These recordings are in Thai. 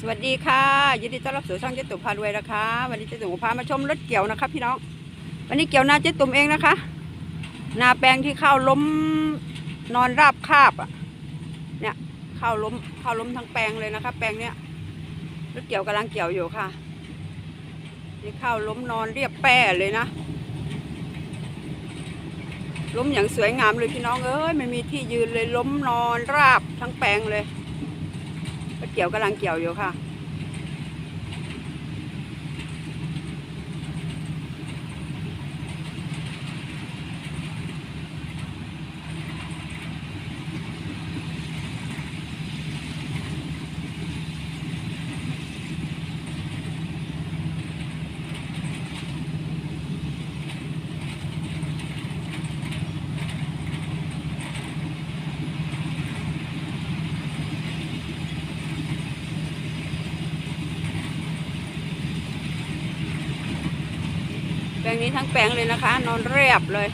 สวัสดีค่ะยินดีต้อนรับสู่ช่องเจ๊ตุ่มพารวยนะคะ วันนี้เจ๊ตุ่มพามาชมรถเกี่ยวนะคะพี่น้อง วันนี้เกี่ยวนาเจ๊ตุ่มเองนะคะ นาแปลงที่ข้าวล้มนอนราบคาบอะเนี่ยข้าวล้มข้าวล้มทั้งแปลงเลยนะคะ แปลงเนี้ยรถเกี่ยวกำลังเกี่ยวอยู่ค่ะนี่ข้าวล้มนอนเรียบแป้เลยนะล้มอย่างสวยงามเลยพี่น้องเอ้ยไม่มีที่ยืนเลยล้มนอนราบทั้งแปลงเลย เกี่ยวกำลังเกี่ยวอยู่ค่ะ นี้ทั้งแปลงเลยนะคะ นอนเรียบเลย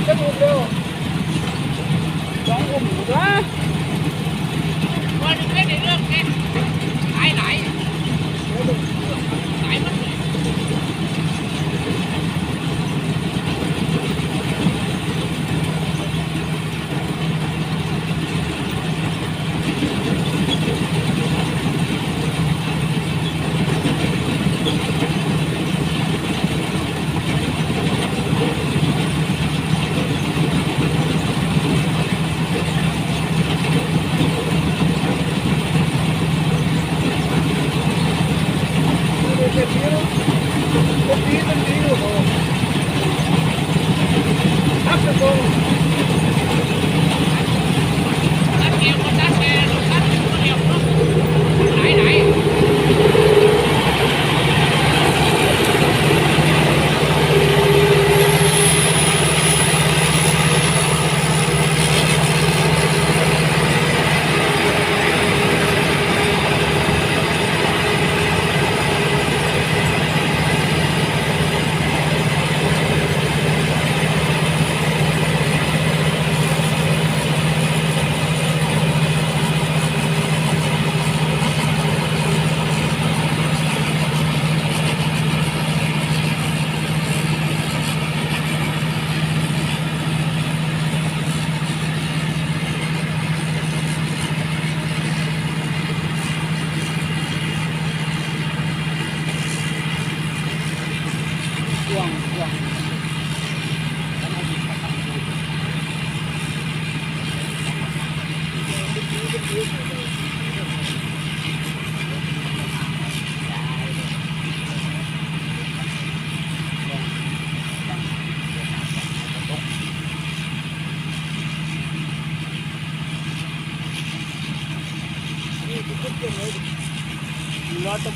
这个目标，掌握目标。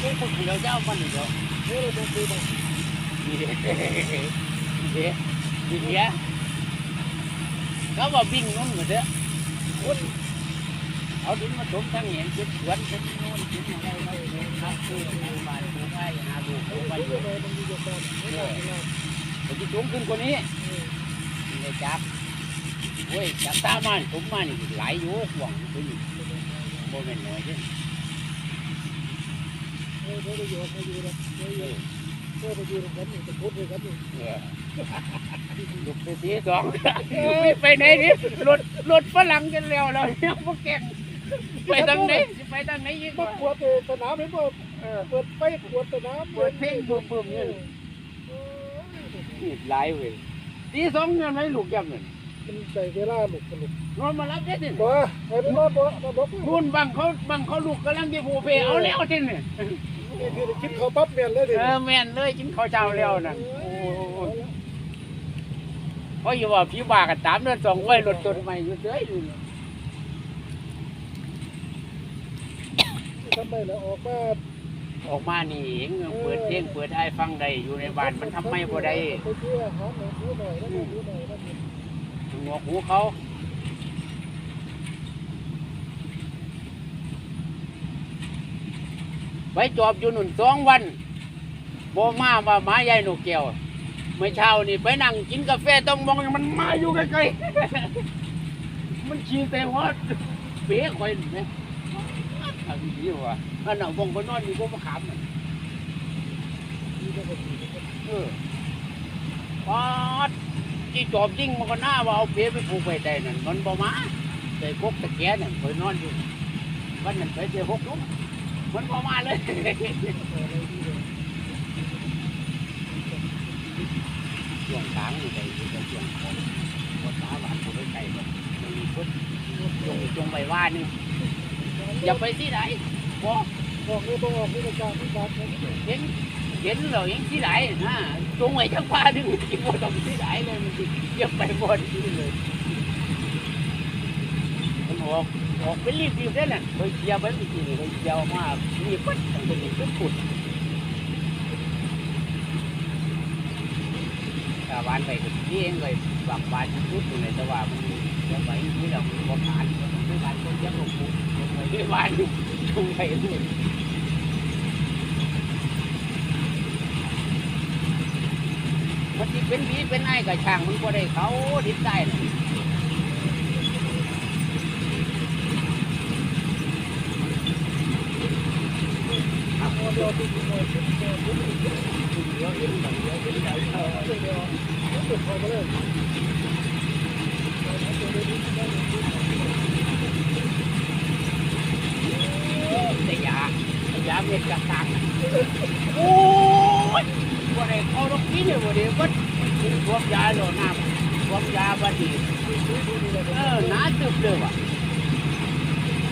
รอตะกี้คนเดียวเจ้ามันเดียวเฮ้ยตะกี้ดีเดียดีเดียเขาบอกวิ่งนู้นเหมือนเด้อเอาดินมาถมทั้ง เห็นจุดสวนจุดโน่นจุดอะไรมาเลยครับคือบ้านปลูกไร่หาลูกปลูกไปอยู่เออมันจะสูงขึ้นกว่านี้เลยจับโอ้ยจับตามันผมมานี่หลายอยู่หวังไปอยู่โมเมนต์หน่อยที่เออลูกไปสีสองไม่ไปไหนนี่รถรถฝรั่งกันแล้วเราเนี่ยพวกแกงไปทางไหนสิไปทางไหนยิ่งกก็ว่าปวดสนามเห็นบ่เปิดไฟปวดสนามเปิดเพลงบึ้มบึ้มเนี่ยนี่หลายเว้ยตีสองเงินไหมลูกยังเงินมันได้เวลาหลุดสนุกนอนมารับได้สิบ่ให้ไปนอนบ่นอนบ่คุนบังเขาบังเขาลูกกำลังจะโผเพเอาแล้วที่นี่ นี่คือคิดเขาปั๊บเมียนเลยดิเออแม่นเลยกินข้าวเช้าแล้วนะโอ้เพราะอยู่ว่าพี่บ้ากันตามเดือนสองไว้รถต้นใหม่อยู่เฉยอยู่ทำไมแล้วออกมาออกมานี่เองเปิดเพลงเปิดไอ้ฟังได้อยู่ในบ้านมันทำไมบ่ได้ไปเชื่อหาหน่อยดูหน่อยแล้วดูหน่อยแล้วหนวกหูเขา ไว้จอบอยู่หนุนสองวันโบมาว่าหมาใหญ่หนูแก้วเมื่อเช้านี่ไปนั่งกินกาแฟต้องมองมันมาอยู่ใกล้ๆ มันขี่แต่หัวเป๊ะคอยนี่ไหมทางนี้ว่ะอันนั้นวงบนนอนอยู่บนมะขามเออปอดที่จอบจริงมันก็น่าว่าเอาเป๊ะไปผูกไว้ได้นั่นมันบ่มาใส่กกตะแกรงนั่นคอยนอนอยู่วันนั้นไปเจอหกลุม มันบ่มาเลยช่วงกลางนี่ได้อยู่แต่ช่วงของวัดสาบานเขาไปไกลเลยมันมีพุทธจงจงไปว่านี่อย่าไปที่ไหนบอบอกเลยบ่ออกนี่ในการที่การเห็นเห็นเราเห็นที่ไหนนะจงไปจังว่าดึงที่บ่ต้องที่ไหนเลยมันสิอย่าไปบ่อนที่เลยมัน ออกออกเป็นรีบรีบได้น่ะเคยเจียวไปเมื่อกี้นี่เคยเจียวมารีบปั๊บมันเป็นเป็นขุดชาวบ้านไปก็ที่เองเลยบักบานชุดอยู่ในต่ว่ามันจะไปที่เราบ่ผ่านไม่ผ่านคนเลี้ยงปุ๊บไปที่บ้านชงไปเลยมันที่เป็นผีเป็นไอ้กับช่างมันก็ได้เขาดิบได้นะ เดียวติดหน่อยติดเดียวติดเดียว เดี๋ยวเห็น แบบเดี๋ยวเห็นแบบเดียวติดพอมาเลยแต่ยาแต่ยาเม็ดกลางๆน่ะโอ้ยบ่ได้เขาต้องกินเลยบ่ได้ก็กินพวกยาโลน้ำพวกยาบดีเออหนาตึบเลยว่ะ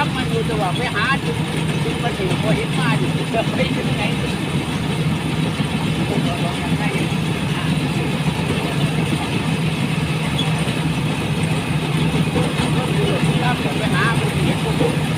ครับมันอยู่ตังหวะไปหาจุดจุดมาถึงพอเห็นมาอยู่ไปถึงไหนก็ลองกันได้ครับผมไปหาผมเห็นผม